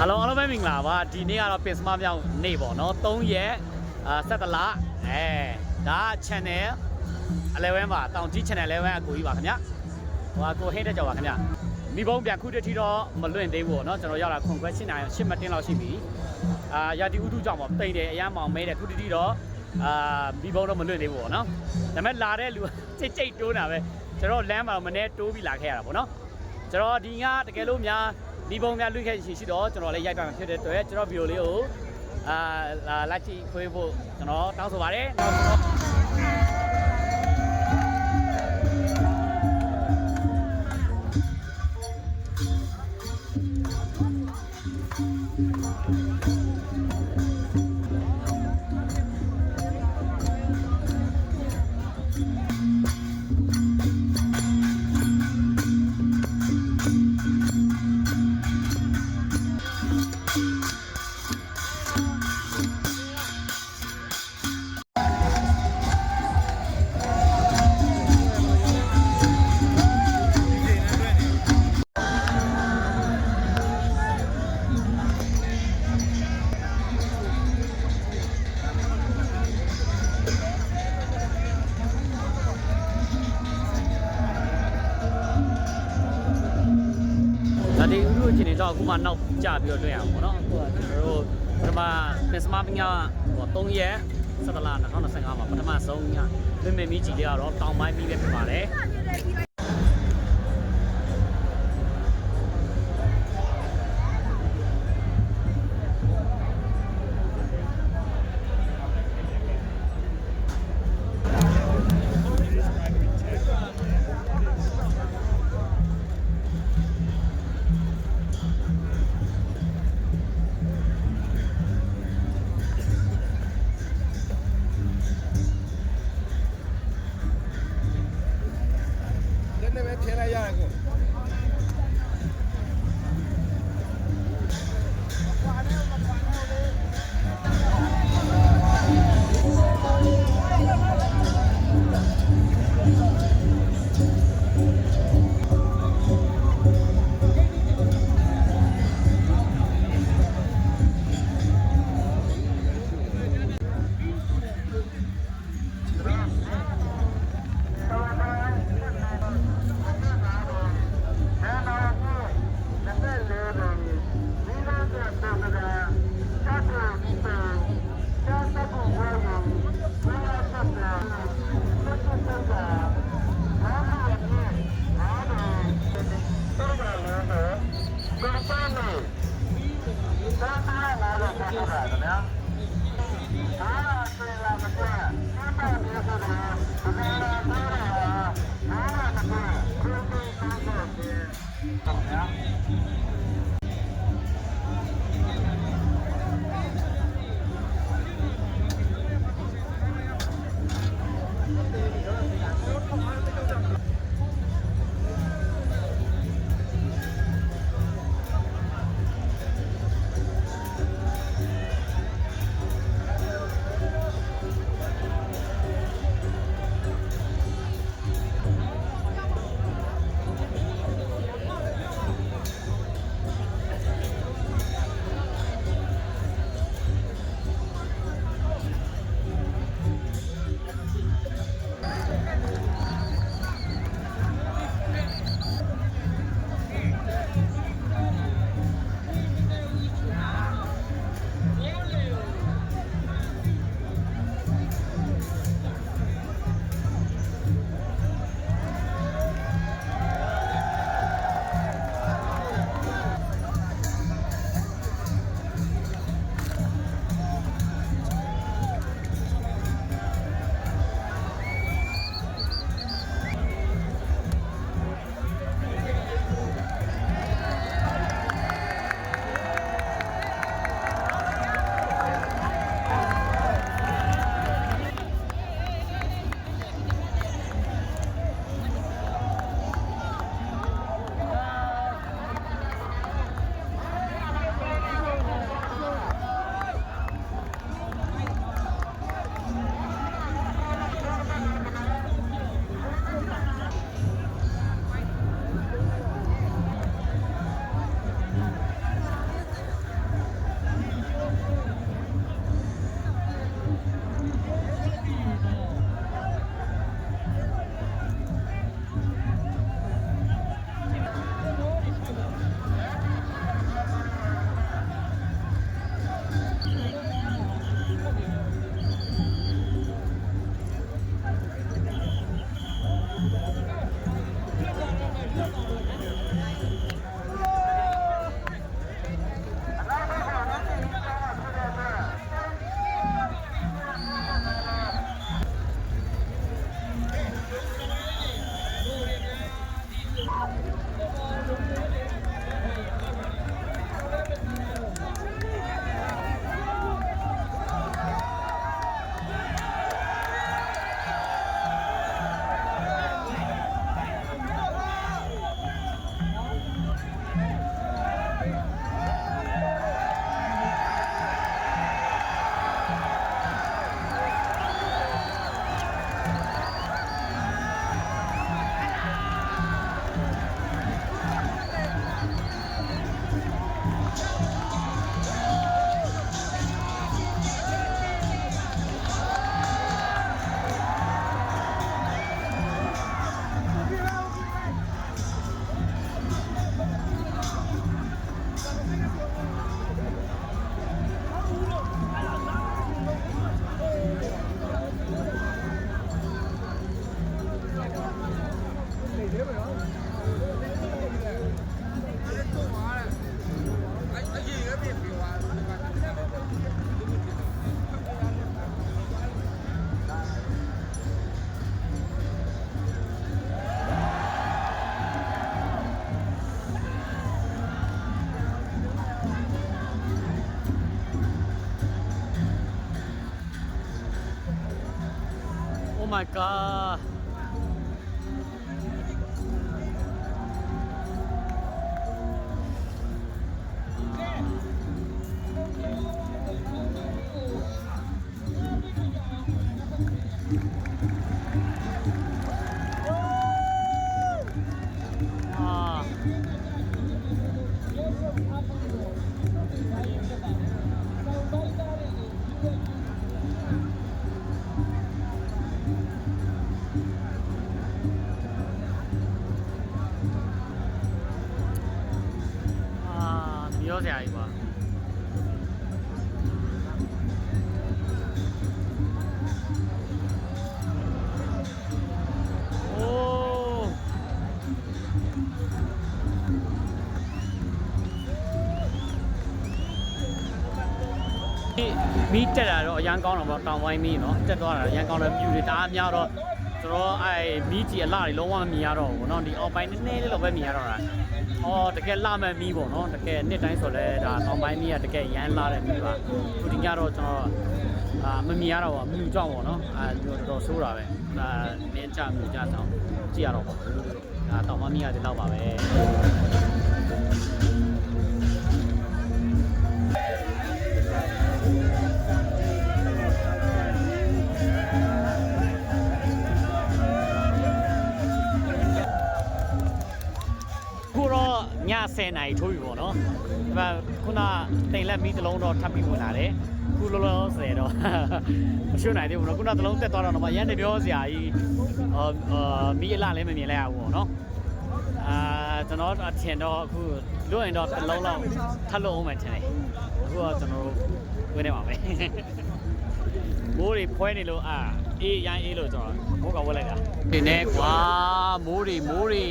အားလုံးအားလုံးပဲမင်္ဂလာပါဒီနေ့ကတော့ပင်စမမြောက်နေ့ပေါ့နော်3ရက်အာ17လအဲဒါ channel 11ပါတောင်ကြီး channel 11အကိုကြီးပါခင်ဗျဟိုအကိုဟင်းတက်ကြောက်ပါခင်ဗျမိဘုံပြန်ခုတစ်ထီတော့မလွင့်သေးဘူးပေါ့နော်ကျွန်တော်ရောက်လာခွန်ခွဲရှင်းနိုင်ရှင်းမတင်လောက်ရှိပြီအာရာတီဥတုကြောင့်ပေါ့တိတ်တယ်အရမ်းမောင်မဲတယ်ခုတစ်ထီတော့အာမိဘုံတော့မလွင့်သေးဘူးပေါ့နော်ဒါပေမဲ့လာတဲ့လူစိတ်ကြိတ်တိုးတာပဲကျွန်တော်လမ်းမှာမနေတိုးပြီးလာခဲ့ရတာပေါ့နော်ကျွန်တော်ဒီကတကယ်လို့များ ဒီပုံများလွှင့်ခဲ့ရှိရှိတော့ကျွန်တော်လည်းရိုက်ပါမှာဖြစ်တဲ့အတွက်ကျွန်တော်ဗီဒီယိုလေးကိုအာလာလိုက်ကြည့်ခွေးဖို့ကျွန်တော်တောင်းဆိုပါတယ် နောက်ကျွန်တော်ဒါဒီဥရုအခြေအနေတော့အခုမှနောက်ကျပြီးတော့တွေ့ရအောင်ပေါ့နော်အခုကကျွန်တော်တို့ပထမပင်စမပညာဟို3ရက်17လ2025မှာပထမဆုံးညလွင်မင်မီကြီးလေးကတော့တောင်ပိုင်းပြီးပဲဖြစ်ပါတယ် 前か。 မီးတက်တာတော့အရန်ကောင်းတော့ပေါ့တောင်ဝိုင်းမီးเนาะတက်သွားတာအရန်ကောင်းတယ်မြူတွေတအားများတော့ကျွန်တော်အဲမီးကြီးအလှတွေလုံးဝမမြင်ရတော့ဘူးเนาะဒီအောက်ပိုင်းနည်းနည်းလေးတော့ပဲမြင်ရတော့တာအော်တကယ်လှမဲ့မီးပေါ့เนาะတကယ်နှစ်တိုင်းဆိုလဲဒါတောင်ပိုင်းမီးကတကယ်ရမ်းလှတဲ့မီးပါခုဒီညတော့ကျွန်တော်အာမမြင်ရတော့ဘူးမြူကြောက်ပေါ့เนาะအဲတော်တော်ဆိုးတာပဲဒါနင်းကြမြူကြဆောင်ကြည့်ရတော့ပေါ့ဒါတောင်ပိုင်းမီးကဒီလောက်ပါပဲ ည10နာရီထိုးပြီပေါ့နော်ဒီမှာခုနတိမ်လက်မီးတစ်လုံးတော့ထပ်ပြီးဝင်လာတယ်ခုလောလောဆယ်တော့မရှုနိုင်သေးဘူးနော်ခုနတစ်လုံးတက်သွားတော့တော့ရန်နေပြောစရာကြီးအာအာမီးအလားလည်းမမြင်လိုက်ရဘူးပေါ့နော်အာကျွန်တော်အထင်တော့အခုလွတ်ရင်တော့တစ်လုံးလောက်ထပ်လို့အောင်မယ်ထင်တယ်အခုတော့ကျွန်တော်တို့ဝင်နေပါမယ်မိုးတွေဖွဲနေလို့အာအေးရိုင်းအေးလို့ကျွန်တော်မိုးကဝက်လိုက်တာဒီနေ့ကွာမိုးတွေမိုးတွေ